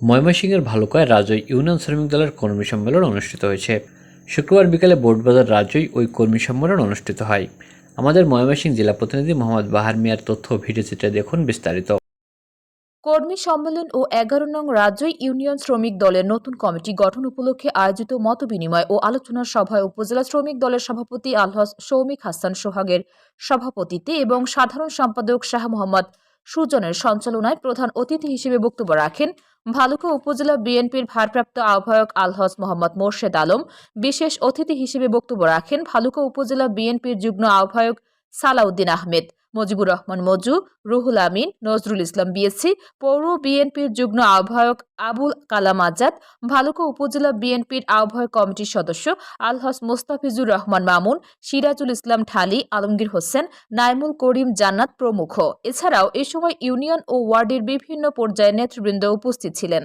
ময়মনসিংহের ভালুকায় রাজই ইউনিয়ন শ্রমিক দলের কর্মী সম্মেলন অনুষ্ঠিত হয়েছে। শুক্রবার বিকালে বোর্ডবাজার রাজই ওই কর্মী সম্মেলন অনুষ্ঠিত হয়। আমাদের ময়মনসিংহ জেলা প্রতিনিধি মোহাম্মদ বাহার মিয়ার তথ্য ভিডিওচিত্রে দেখুন বিস্তারিত। কর্মী সম্মেলন ও এগারো নং রাজ্যই ইউনিয়ন শ্রমিক দলের নতুন কমিটি গঠন উপলক্ষে আয়োজিত মতবিনিময় ও আলোচনা সভায় উপজেলা শ্রমিক দলের সভাপতি আলহাস সৌমিক হাসান সোহাগের সভাপতিত্বে এবং সাধারণ সম্পাদক শাহ মোহাম্মদ সুজনের সঞ্চালনায় প্রধান অতিথি হিসেবে বক্তব্য রাখেন ভালুকা উপজেলা বিএনপির ভারপ্রাপ্ত আহ্বায়ক আলহস মোহাম্মদ মোর্শেদ আলম। বিশেষ অতিথি হিসেবে বক্তব্য রাখেন ভালুকা উপজেলা বিএনপির যুগ্ম আহ্বায়ক সালাউদ্দিন আহমেদ, মজিবুর রহমান মজু, রুহুল আমিন, নজরুল ইসলাম বিএসসি, পৌর বিএনপির যুগ্ম আহ্বায়ক আবুল কালাম আজাদ, ভালুকা উপজেলা বিএনপির আহ্বায়ক কমিটির সদস্য আলহাস মোস্তাফিজুর রহমান মামুন, সিরাজুল ইসলাম ঠালি আলমগীর হোসেন, নাইমুল করিম জান্নাত প্রমুখ। এছাড়াও এ সময় ইউনিয়ন ও ওয়ার্ডের বিভিন্ন পর্যায়ে নেতৃবৃন্দ উপস্থিত ছিলেন।